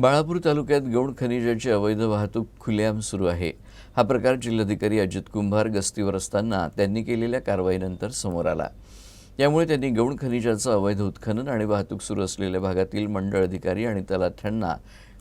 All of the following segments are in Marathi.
बाळापूर तालुक्यात गौण खनिजाची अवैध वाहतूक खुलेआम सुरू आहे. हा प्रकार जिल्हाधिकारी अजित कुंभार गस्तीवर असताना त्यांनी केलेल्या कारवाईनंतर समोर आला. त्यामुळे त्यांनी गौण खनिजाचं अवैध उत्खनन आणि वाहतूक सुरू असलेल्या भागातील मंडळ अधिकारी आणि तलाठ्यांना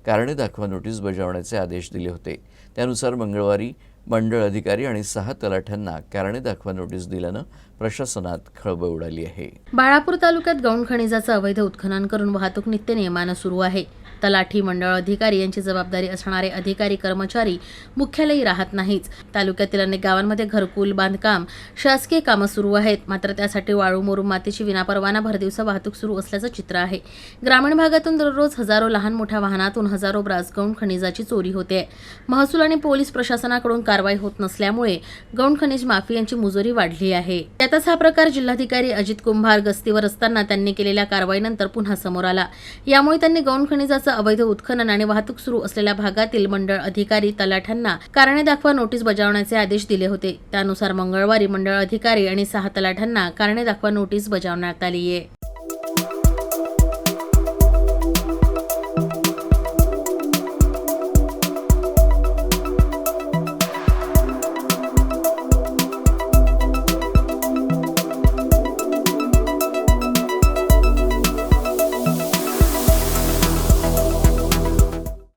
कारणे दाखवा नोटीस बजावण्याचे आदेश दिले होते. त्यानुसार मंगळवारी मंडळ अधिकारी आणि सहा तलाठ्यांना कारणे दाखवा नोटीस दिल्यानं प्रशासनात खळबळ उडाली आहे. बाळापूर तालुक्यात गौण खनिजाचं अवैध उत्खनन करून वाहतूक नित्य नियमानं सुरू आहे. तलाठी मंडळ अधिकारी यांची जबाबदारी असणारे अधिकारी कर्मचारी मुख्यालयी राहत नाहीच तालुक्यातील अनेक गावांमध्ये घरकुल बांधकाम शासकीय कामं सुरू आहेत. मात्र त्यासाठी वाळू मोरून मातीची विनापरवाना भरदिवसा वाहतूक सुरू असल्याचं चित्र आहे. ग्रामीण भागातून दररोज हजारो लहान मोठ्या वाहनातून हजारो ब्रास गौण खनिजाची चोरी होते. महसूल आणि पोलीस प्रशासनाकडून कारवाई होत नसल्यामुळे गौण खनिज माफियांची मुजोरी वाढली आहे. त्यातच हा प्रकार जिल्हाधिकारी अजित कुंभार गस्तीवर असताना त्यांनी केलेल्या कारवाईनंतर पुन्हा समोर आला. यामुळे त्यांनी गौण खनिजाचं अवैध उत्खनन आणि वाहतूक सुरू असलेल्या भागातील मंडळ अधिकारी तलाठ्यांना कारणे दाखवा नोटीस बजावण्याचे आदेश दिले होते. त्यानुसार मंगळवारी मंडळ अधिकारी आणि सहा तलाठ्यांना कारणे दाखवा नोटीस बजावण्यात आली आहे